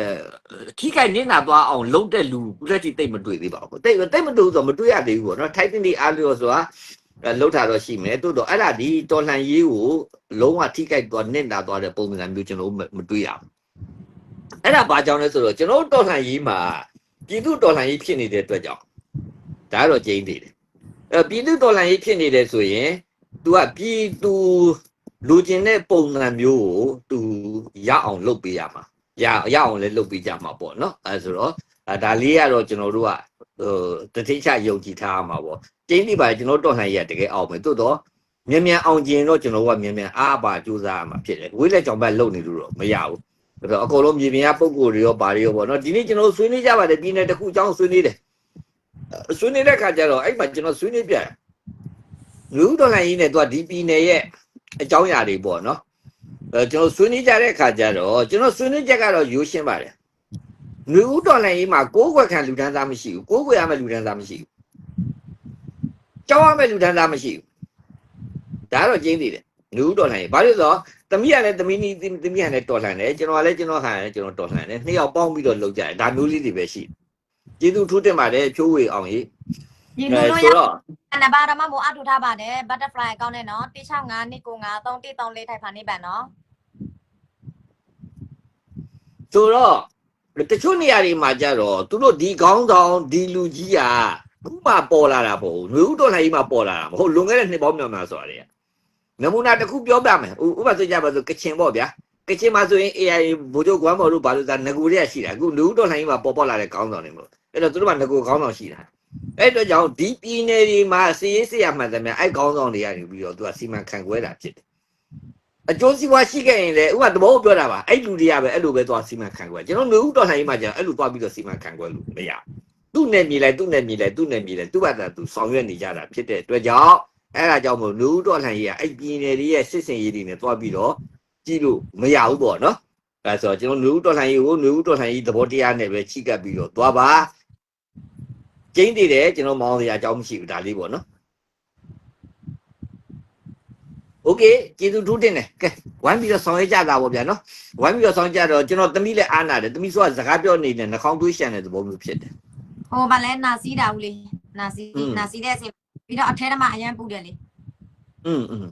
ခိကိုင်နေတာသွားအောင်လုံးတဲ့လူလက်ထိတိတ်မတွေ့သေးပါဘူး။တိတ်တိတ်မတွေ့ဆိုတော့မတွေ့ရသေးဘူးပေါ့နော်။ထိုက်တင်ဒီအားလျော်ဆိုတာအဲ လှုပ်တာတော့ရှိမယ်။တိုးတော့အဲ့ဒါဒီတော်လှန်ရေးကိုလုံးဝထိကြိုက်သွားနစ်နာသွားတဲ့ပုံစံမျိုးကျွန်တော်တို့မတွေ့ရဘူးအဲ့ဒါဘာကြောင့်လဲဆိုတော့ကျွန်တော်တို့တော်လှန်ရေးမှာပြည်သူတော်လှန်ရေးဖြစ်နေတဲ့အတွက်ကြောင့်ဒါကတော့ကျင်းသေးတယ်အဲပြည်သူတော်လှန်ရေးဖြစ်နေတယ်ဆိုရင် तू ကပြည်သူလူကျင်တဲ့ပုံစံမျိုးကို तू ရအောင်လုပ်ပေးရမှာရရအောင်လည်းလုပ်ပေးကြမှာပေါ့နော်အဲဆိုတော့အဲဒါလေးကတော့ကျွန်တော်တို့က ဟိုတတိချယုံကြည်ထားရမှာပေါ့ကျင်းနေပါကျွန်တော်တော်လှန်ရေးကတကယ်အောင်မယ်တိုးတော့မြန်မြန်အောင်ကျင်တော့ကျွန်တော်ကမြန်မြန်အားပါကြိုးစားရမှာဖြစ်တယ်ဝိလက်ကြောင့်ပဲလုံနေလို့တော့မရဘူးဒါတော့အကုန်လုံးမြေပြင်ကပုံကိုယ်တွေရောဘာတွေရောပေါ့နော်ဒီနေ့ကျွန်တော်ဆွေးနွေးကြပါတယ်ပြည်နယ်တစ်ခုအကြောင်းဆွေးနွေးတယ်ဆွေးနွေးတဲ့ခါကျတော့အဲ့မှာကျွန်တော်ဆွေးနွေးပြလူဒေါ်လာရင်းနဲ့သူကဒီပြည်နယ်ရဲ့အကြောင်းအရာတွေပေါ့နော်အဲကျွန်တော်ဆွေးနွေးကြတဲ့ခါကျတော့ကျွန်တော်ဆွေးနွေးချက်ကတော့ရိုးရှင်းပါတယ် လူဦးဒေါ်လာရင်းမှာကိုးကွယ်ခံလူတန်းစားမရှိဘူးကိုးကွယ်ရမယ့်လူတန်းစားမရှိဘူးကြောက်ရမယ့်လူတန်းစားမရှိဘူးဒါကတော့ကျင်းသေးတယ်လူဦးတော်လှန်ရေးဘာလို့လဲဆိုတော့သမီးကလည်းသမီးနီးသမီးကလည်းတော်လှန်တယ်ကျွန်တော်ကလည်းကျွန်တော်ဟာလည်းကျွန်တော်တော်လှန်တယ်နှစ်ယောက်ပေါင်းပြီးတော့လုပ်ကြတယ်ဒါမျိုးလေးတွေပဲရှိတယ်ကျေးဇူးထူးတင်ပါတယ်ဖြိုးဝေအောင်ကြီးညီအဲတို့တို့ရဆိုတော့နဘာရမမို့အတူထားပါတယ် butterfly အကောင့်နဲ့နော်165 295 334ထိုက်ဖာနေပါနော်ဆိုတော့ တချို့နေရာတွေမှာကြတော့သူတို့ဒီခေါင်းဆောင်ဒီလူကြီးကခုမှပေါ်လာတာပေါ့ຫນွေဦးတော်လှန်ရေးမှာပေါ်လာတာမဟုတ်လွန်ခဲ့တဲ့နှစ်ပေါင်းများများဆိုတာလေနမူနာတစ်ခုပြောပြမယ်ဥဥပမာဆိုကြပါစို့ကချင်ပေါ့ဗျာကချင်မှာဆိုရင် AI ဘိုးချုပ်ကွမ်းမော်တို့ဘာလို့သာငကူတွေကရှိတာအခုလူဦးတော်လှန်ရေးမှာပေါ်ပေါ်လာတဲ့ခေါင်းဆောင်တွေမလို့အဲ့တော့သူတို့ကငကူခေါင်းဆောင်ရှိတာအဲ့တော့ကြောင့်ဒီပြည်နယ်တွေမှာစီရေးစီရမှန်တယ်များအဲ့ကောင်းဆောင်တွေကနေပြီးတော့သူကစီမံခန့်ခွဲတာဖြစ်တယ် အကျိုးစီးပွားရှိခဲ့ရင်လေဥပမာတဘောပြောတာပါအဲ့လူတွေကပဲအဲ့လိုပဲသွားစီမံခန့်ခွဲကျွန်တော်မျိုးဥတော်လှန်ရေးမှာကျတော့အဲ့လိုသွားပြီးတော့စီမံခန့်ခွဲလို့မရသူ့နယ်မြေလိုက်သူ့နယ်မြေလိုက်သူ့နယ်မြေလိုက်သူ့ဘာသာသူဆောင်ရွက်နေကြတာဖြစ်တဲ့အတွက်ကြောင့်အဲ့ဒါကြောင့်မို့မျိုးဥတော်လှန်ရေးကအဲ့ပြည်နယ်တွေရဲ့စစ်စင်ရေးတွေနဲ့သွားပြီးတော့ကြည့်လို့မရဘူးပေါ့နော်အဲဆိုတော့ကျွန်တော်မျိုးဥတော်လှန်ရေးကိုမျိုးဥတော်လှန်ရေးသဘောတရားနဲ့ပဲချိကပ်ပြီးတော့သွားပါကျင်းတည်တယ်ကျွန်တော်မောင်းစရာအကြောင်းမရှိဘူးဒါလေးပေါ့နော် โอเคကျေးဇူးထူးတင်တယ်ကဲဝိုင်းပြီးတော့ဆောင်ရွက်ကြတာပေါ့ဗျာနော်ဝိုင်းပြီးတော့ဆောင်ရွက်ကြတော့ကျွန်တော်သမီးလည်းအားနာတယ်သမီးဆိုတာစကားပြောနေတယ်နှာခေါင်းသွေးရှံတဲ့သဘောမျိုးဖြစ်တယ် ဟိုဗာလဲနာစီးတာဦးလေးနာစီး อืม နာစီးတဲ့အချိန်ပြီးတော့အထဲထဲမှာအရန်ပူတယ်လေ อืมอืม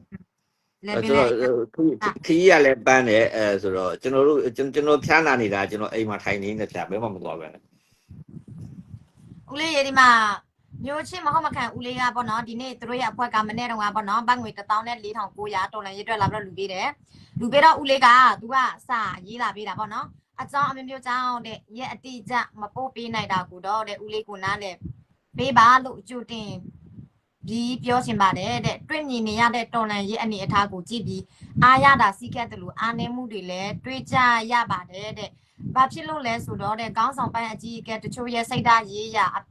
လဲ အဲ ပင် ဆို လဲ တော့ခီခီးရလည်းပန်းတယ်အဲဆိုတော့ကျွန်တော်တို့ကျွန်ကျွန်တော်ဖျားနာနေတာကျွန်တော်အိမ်မှာထိုင်နေနေဖျားဘယ်မှမသွားပဲနဲ့ ဦးလေးရေဒီမှာ မျိုးချင်းမဟုတ်မခံဦးလေးကပေါ့နော်ဒီနေ့သူတို့ရဲ့အဖွဲကမနေ့တုန်းကပေါ့နော်ဘတ်ငွေ14900တော်လန်ရေးအတွက်လာပြီးတော့လူပေးတယ်လူပေးတော့ဦးလေးကသူကစာရေးလာပေးတာပေါ့နော်အကြောင်းအမျိုးမျိုးကြောင့်တဲ့ရဲ့အတိအကျမပို့ပေးနိုင်တာကိုတော့တဲ့ဦးလေးကနားလေပေးပါလို့အကျိုးတင်ပြီးပြောချင်ပါတယ်တဲ့တွေ့မြင်နေရတဲ့တော်လန်ရေးအနေအထားကိုကြည့်ပြီးအားရတာစီးကက်တယ်လို့အားနည်းမှုတွေလည်းတွေးကြရပါတယ်တဲ့ဘာဖြစ်လို့လဲဆိုတော့တဲ့ကောင်းဆောင်ပိုင်းအကြီးအကဲတချို့ရဲ့စိတ်ဓာတ်ရေးရအ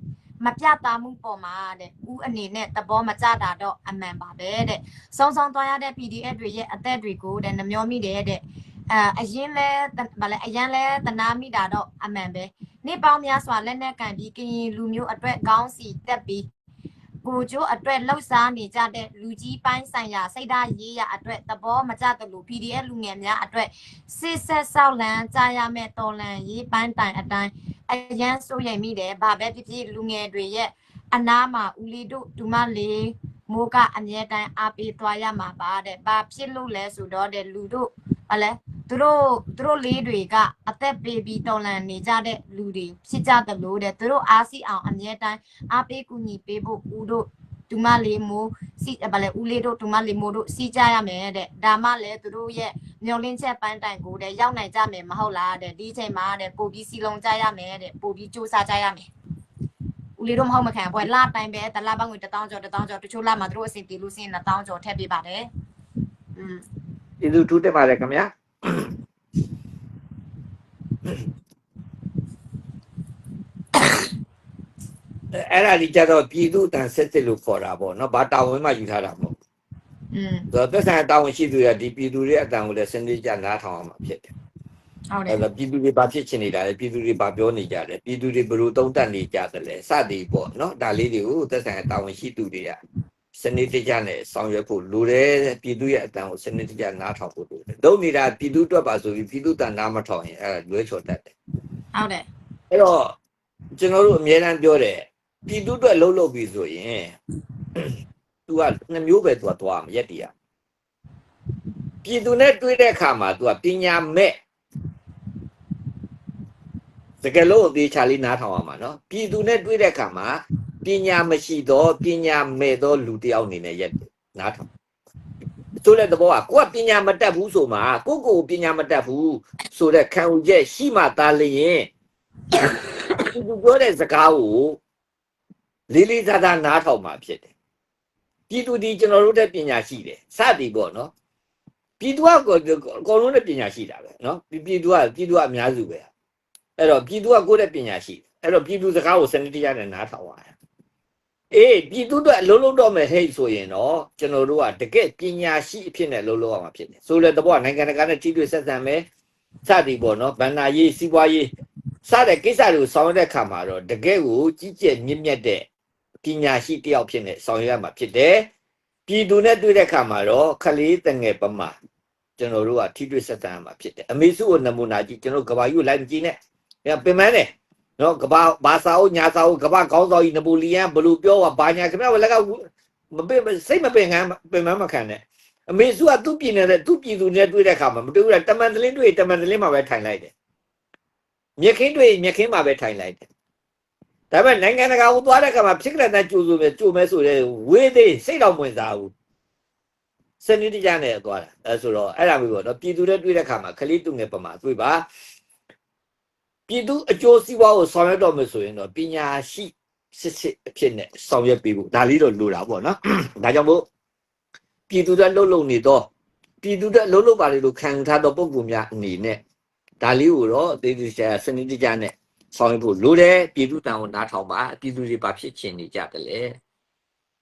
မပြတာမှုပေါ်မှာတဲ့ဦးအနေနဲ့သဘောမကျတာတော့အမှန်ပါပဲတဲ့စုံစုံသွားရတဲ့ PDF တွေရဲ့အသက်တွေကိုတဲ့နှမျောမိတယ်တဲ့အဲအရင်လဲဗာလဲအရင်လဲတနာမိတာတော့အမှန်ပဲနေ့ပေါင်းများစွာလက်နဲ့ကန်ပြီးကရင်လူမျိုးအတွက်ကောင်းစီတက်ပြီးကိုကျိုးအတွက်လှုပ်ရှားနေကြတဲ့လူကြီးပိုင်းဆိုင်ရာစိတ်ဓာတ်ရေးရအတွက်သဘောမကျတယ်လို့ PDF လူငယ်များအတွက်စစ်ဆက်ဆောက်လန်းကြားရမဲ့တော်လန်ရေးပန်းတိုင်အတိုင်း အရန်စိုးရိမ်မိတယ်ဗာပဲဖြစ်ဖြစ်လူငယ်တွေရဲ့အနာမှာဦးလီတို့ဒူမလေးမိုးကအမြဲတမ်းအားပေးသွားရမှာပါတဲ့ဘာဖြစ်လို့လဲဆိုတော့တဲ့လူတို့ဘာလဲသူတို့သူတို့လေးတွေကအသက်ပေးပြီးတော်လန်နေကြတဲ့လူတွေဖြစ်ကြတယ်လို့တဲ့သူတို့အားစီအောင်အမြဲတမ်းအားပေးကူညီပေးဖို့ဦးတို့ ဒူမလေးမိုးစီဘာလဲဦးလေးတို့ဒူမလေးမိုးတို့စီကြရမယ်တဲ့ဒါမှလည်းသူတို့ရဲ့မျောလင်းချက်ပန်းတိုင်ကိုတဲ့ရောက်နိုင်ကြမယ်မဟုတ်လားတဲ့ဒီအချိန်မှာတဲ့ပို့ပြီးစီလုံးကြရမယ်တဲ့ပို့ပြီးစူးစမ်းကြရမယ်ဦးလေးတို့မဟုတ်မခံဘွယ်လာတိုင်းပဲတလားပန်းငွေ1000ကျော်1000ကျော်တချို့လာမှာတို့အစီတီလို့စင်း1000ကျော်ထည့်ပေးပါတယ်อืมကျေးဇူးထူးတင်ပါတယ်ခင်ဗျာ အဲ့ဒါဒီကြတော့ပြည်သူတန်ဆက်စစ်လို့ခေါ်တာပေါ့နော်ဘာတာဝန်မှယူထားတာမဟုတ်อืมဘူးသက်ဆိုင်တာဝန်ရှိသူရဒီပြည်သူတွေအတန်ကိုလည်းစနစ်ကြနားထောင်အောင်မှာဖြစ်တယ်ဟုတ်တယ်အဲ့တော့ပြည်သူတွေဘာဖြစ်ချင်နေတာလဲပြည်သူတွေဘာပြောနေကြလဲပြည်သူတွေဘယ်လိုတုံးတက်နေကြသလဲစသည်ပေါ့နော်ဒါလေးတွေကိုသက်ဆိုင်တာဝန်ရှိသူတွေကစနစ်တကျနဲ့ဆောင်ရွက်ဖို့လိုတယ်တဲ့ပြည်သူရဲ့အတန်ကိုစနစ်တကျနားထောင်ဖို့လိုတယ်။ဒုနေတာပြည်သူအတွက်ပါဆိုပြီးပြည်သူတန်နားမထောင်ရင်အဲ့ဒါလွဲချော်တတ်တယ်ဟုတ်တယ်။အဲ့တော့ကျွန်တော်တို့အများအားပြောတယ် ပြည်သူအတွက်လှုပ်လှုပ်ပြီဆိုရင် तू ကနှစ်မျိုးပဲ तू ကသွားမှာရက်တည်ရပြည်သူနဲ့တွေ့တဲ့အခါမှာ तू ကပညာမဲ့တကယ်လို့အသေးချာလေးနားထောင်ရမှာနော်ပြည်သူနဲ့တွေ့တဲ့အခါမှာပညာမရှိသောပညာမဲ့သောလူတစ်ယောက်အနေနဲ့ရက်နားထောင်ဆိုတဲ့သဘောကကိုကပညာမတတ်ဘူးဆိုမှာကိုကိုပညာမတတ်ဘူးဆိုတဲ့ခံယူချက်ရှိမှသားလျင်သူပြောတဲ့စကားကို လေးလေးစားစားနားထောင်မှာဖြစ်တယ်ပြည်သူဒီကျွန်တော်တို့တဲ့ပညာရှိတယ်စသည်ပေါ့နော်ပြည်သူကကိုအကုန်လုံးနဲ့ပညာရှိတာပဲနော်ပြည်သူကပြည်သူကအများစုပဲအဲ့တော့ပြည်သူကကိုယ့်တဲ့ပညာရှိတယ်အဲ့တော့ပြည်သူစကားကိုစနစ်တကျနဲ့နားထောင်ရတယ်အေးပြည်သူတို့အလုံးလုံးတော့မယ်ဟဲ့ဆိုရင်တော့ကျွန်တော်တို့ကတကယ်ပညာရှိအဖြစ်နဲ့လုံးလုံးအောင်မှာဖြစ်တယ်ဆိုလေတော့နိုင်ငံတကာနဲ့ထိတွေ့ဆက်ဆံမယ်စသည်ပေါ့နော်ဗန္နာရေးစီးပွားရေးစတဲ့ကိစ္စတွေကိုဆောင်ရွက်တဲ့ခါမှာတော့တကယ်ကိုကြီးကျယ်မြင့်မြတ်တဲ့ ပညာရှိတစ်ယောက်ဖြစ်နေဆောင်ရွက်ရမှာဖြစ်တယ်ပြည်သူနဲ့တွေ့တဲ့ခါမှာတော့ခလေးတငယ်ပမာကျွန်တော်တို့ကထိတွေ့ဆက်ဆံရမှာဖြစ်တယ်အမေစုကိုနမူနာကြည့်ကျွန်တော်ကဘာယူလိုက်မကြည့်နဲ့ပြန်ပင်မနဲ့နော်ကဘာဘာစာအုပ်ညာစာအုပ်ကဘာကောင်းဆောင်ကြီးနပိုလီယန်ဘလူပြောว่าဘာညာခင်ဗျားလက်ကမပင်စိတ်မပင်ခံပင်မမခံနဲ့အမေစုကသူ့ပြည်နေတဲ့သူ့ပြည်သူနဲ့တွေ့တဲ့အခါမှာမတွေ့ဘူးလားတမန်တလင်းတွေ့တမန်တလင်းမှာပဲထိုင်လိုက်တယ်မြက်ခင်းတွေ့မြက်ခင်းမှာပဲထိုင်လိုက်တယ် ဒါပေမဲ့နိုင်ငံတကာကိုသွားတဲ့အခါမှာဖြစ်ကြတဲ့ကြိုးဆိုပဲကြိုးမဲဆိုတဲ့ဝေးသေးစိတ်တော်ဝင်စားဘူးစနစ်တကျနဲ့သွားတာအဲဆိုတော့အဲ့ဒါမျိုးပေါ့နော်ပြည်သူနဲ့တွေ့တဲ့အခါမှာခလေးတုငယ်ပမာတွေ့ပါပြည်သူအကျိုးစီးပွားကိုဆောင်ရွက်တော့မယ်ဆိုရင်တော့ပညာရှိစစ်စစ်အဖြစ်နဲ့ဆောင်ရွက်ပေးဖို့ဒါလေးတော့လိုတာပေါ့နော်ဒါကြောင့်မို့ပြည်သူတွေလှုပ်လှုပ်နေတော့ပြည်သူတွေလှုပ်လှုပ်ပါလေလို့ခံယူထားတော့ပုံကူများအနေနဲ့ဒါလေးကိုတော့အသေးသေးချာစနစ်တကျနဲ့ ဆောင်ရွက်ဖို့လိုတယ်ပြည်သူတန်ဝန်နားထောင်ပါပြည်သူတွေဘာဖြစ်ချင်နေကြတယ်လဲ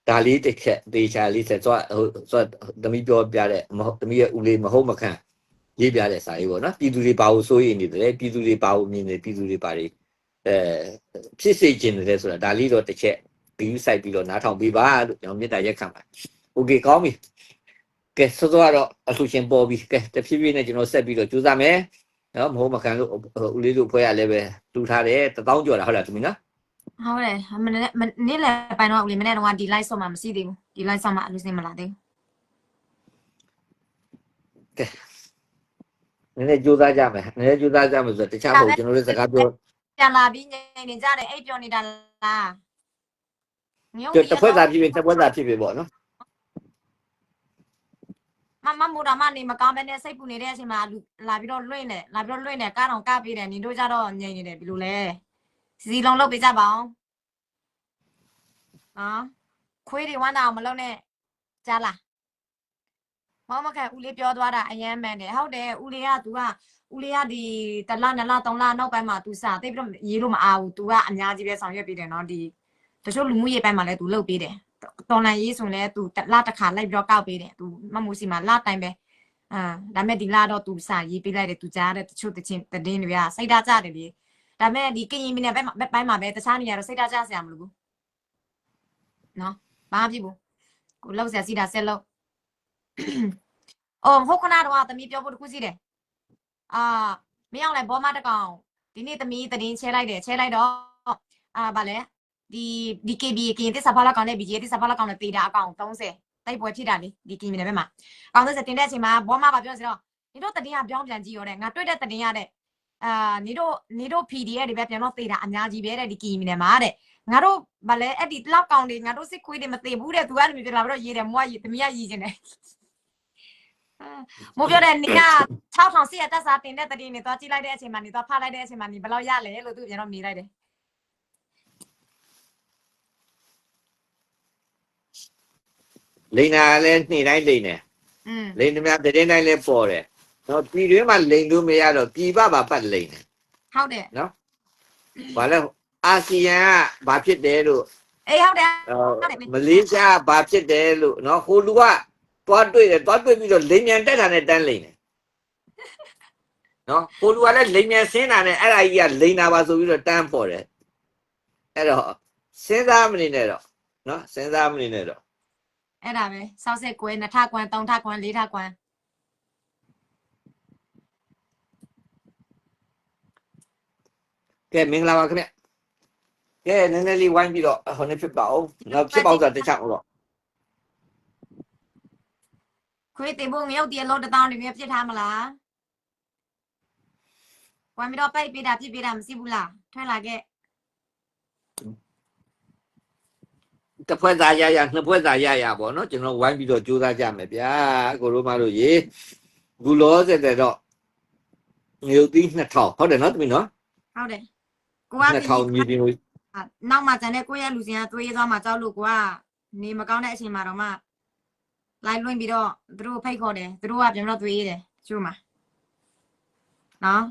ဒါလေးတစ်ခက်သေချာလေးဆက်သွားဟိုသွားသမီးပြောပြတဲ့မဟုတ်သမီးရဲ့ဦးလေးမဟုတ်မခံရေးပြတဲ့စာရေးပေါ့နော်ပြည်သူတွေဘာလို့စိုးရိမ်နေတယ်လဲပြည်သူတွေဘာလို့မြင်နေပြည်သူတွေဘာတွေအဲဖြစ်စေချင်တယ်လဲဆိုတာဒါလေးတော့တစ်ချက်ပြီးစိုက်ပြီးတော့နားထောင်ပေးပါလို့ကျွန်တော်မေတ္တာရက်ခံပါโอเคကောင်းပြီကဲစောစောကတော့အလှရှင်ပေါ်ပြီကဲတဖြည်းဖြည်းနဲ့ကျွန်တော်ဆက်ပြီးတော့ကြိုးစားမယ် နော်မဟုတ်မခံလို့ဦးလေးတို့ဖွဲ့ရလဲပဲတူထားတယ်တပေါင်းကျော်တာဟုတ်လားသူမင်းနော်ဟုတ်တယ်မနေ့မနေ့လည်းပိုင်တော့ဦးလေးမနေ့တော့ဒီ live ဆော့မှမရှိသေးဘူးဒီ live ဆော့မှအလူစင်မလာသေးဘူးနည်းနည်းကြိုးစားကြမယ်နည်းနည်းကြိုးစားကြမယ်ဆိုတော့တခြားမဟုတ်ကျွန်တော်တို့စကားပြောပြန်လာပြီးငိမ့်နေကြတယ်အိပ်ပြောနေတာလားညောင်းတစ်ဖွဲ့သားဖြစ်ဖြစ်တစ်ဖွဲ့သားဖြစ်ဖြစ်ပေါ့နော် မမမူတာမနေမကောင်းပဲနဲ့စိတ်ပူနေတဲ့အချိန်မှာလူလာပြီးတော့လွင့်တယ်လာပြီးတော့လွင့်တယ်ကားတော့ကပေးတယ်ညီတို့ကြတော့ငြိမ်နေတယ်ဘယ်လိုလဲစီစီလုံးလုပ်ပေးကြပါအောင်နော်ခွေးတွေဝမ်းတာအောင်မလုပ်နဲ့ကြားလားမောင်မခက်ဦးလေးပြောသွားတာအယမ်းမှန်တယ်ဟုတ်တယ်ဦးလေးက तू ကဦးလေးကဒီတလနှစ်လသုံးလနောက်ပိုင်းမှာ तू စတိတ်ပြီးတော့ရေးလို့မအားဘူး तू ကအများကြီးပဲဆောင်ရွက်ပေးတယ်နော်ဒီတချို့လူမှုရေးပိုင်းမှာလည်း तू လုပ်ပေးတယ် တော်လန်ရေးဆိုလဲသူလတစ်ခါလိုက်ပြီးတော့ကောက်ပေးတယ်သူမမှုစီမှာလတိုင်းပဲအာဒါမဲ့ဒီလတော့သူစာရေးပေးလိုက်တယ်သူကြားတဲ့တချို့တချင်းတည်င်းတွေကစိတ်ဓာတ်ကြတယ်လေဒါမဲ့ဒီကရင်ပြည်နယ်ဘက်ဘက်ပိုင်းမှာပဲတခြားနေရာတော့စိတ်ဓာတ်ကြဆရာမလို့ဘူးနော်ဘာဖြစ်ဘူးကိုလောက်ဆရာစီတာဆက်လို့အော်ဟုတ်ခဏတော့သမီးပြောဖို့တခုစီတယ်အာမင်းအောင်လဲဘောမတကောင်ဒီနေ့သမီးတည်င်းချဲလိုက်တယ်ချဲလိုက်တော့အာဗာလဲ ဒီဒီ KB ကရင်တစ္ဆာဖလာကောင်နဲ့ BJ တစ္ဆာဖလာကောင်နဲ့တေတာအကောင်30တိုက်ပွဲဖြစ်တာလေဒီကင်မီနယ်ဘက်မှာအကောင်30တင်တဲ့အချိန်မှာဘောမပါပြောစီတော့နေတို့တည်င်းကပြောင်းပြန်ကြည့်ရောတဲ့ငါတွေ့တဲ့တည်င်းရတဲ့အာနေတို့နေတို့ PDF တွေပဲပြန်တော့တေတာအများကြီးပဲတဲ့ဒီကင်မီနယ်မှာတဲ့ငါတို့ဗာလဲအဲ့ဒီလောက်ကောင်တွေငါတို့စစ်ခွေးတွေမသေးဘူးတဲ့သူကလည်းပြလာပြီးတော့ရေးတယ်မွားရေးသမီးကရေးခြင်းတယ်မိုးပြောတဲ့နေက6000စီရတက်စားတင်တဲ့တတိနေတော့ကြည့်လိုက်တဲ့အချိန်မှာနေတော့ဖားလိုက်တဲ့အချိန်မှာနေဘယ်လောက်ရလဲလို့သူပြန်တော့မြည်လိုက်တယ် လိန်နာလည်းနှိမ့်တိုင်းလိန်တယ်อืมလိန်သမျှတည်င်းတိုင်းလည်းပေါ်တယ်နော်ပြည်တွင်းမှာလိန်လို့မရတော့ပြည်ပမှာပတ်လိန်တယ်ဟုတ်တယ်ဘာလဲအာဆီယံကဘာဖြစ်တယ်လို့အေးဟုတ်တယ်မလေးရှားဘာဖြစ်တယ်လို့နော်ဟိုလူကတွားတွေ့တယ်တွားတွေ့ပြီးတော့လိန်မြန်တက်တာနဲ့တန်းလိန်တယ်နော်ဟိုလူကလည်းလိန်မြန်ဆင်းတာနဲ့အဲ့ဒါကြီးကလိန်တာပါဆိုပြီးတော့တန်းပေါ်တယ်အဲ့တော့စဉ်းစားမနေနဲ့တော့နော်စဉ်းစားမနေနဲ့တော့ အဲ့ဒါပဲစောက်ဆက်ကွဲနှစ်ထကွမ်းသုံးထကွမ်းလေးထကွမ်းကဲမင်္ဂလာပါခင်ဗျကဲနည်းနည်းလေးဝိုင်းပြီးတော့ဟိုနေ့ဖြစ်ပါဦးနော်ဖြစ်ပါဦးဆိုတာတခြားတော့ခွေးတင်ဖို့ငရုတ်တည်းလုံးတစ်တောင်းတွေမြပြစ်ထားမလားကွမ်းပြီးတော့ပိတ်ပေးတာပြစ်ပေးတာမရှိဘူးလားထွက်လာခဲ့ တစ်ဖွဲ့သားရရနှစ်ဖွဲ့သားရရပေါ့နော်ကျွန်တော်ဝိုင်းပြီးတော့ကြိုးစားကြမယ်ဗျာကိုလိုမတို့ရေဘူးလောစတဲ့တော့ငရုတ်သီး2000ဟုတ်တယ်နော်တမီးနော်ဟုတ်တယ်ကိုက2000မြေပြင်ကိုအာနောက်မှကျန်တဲ့ကိုယ့်ရဲ့လူစင်ကသွေးသွားမှကြောက်လို့ကိုကနေမကောင်းတဲ့အချိန်မှာတော့မှလိုက်လွင့်ပြီးတော့သူတို့ဖိတ်ခေါ်တယ်သူတို့ကပြန်ပြီးတော့သွေးတယ်ကျိုးမှာနော်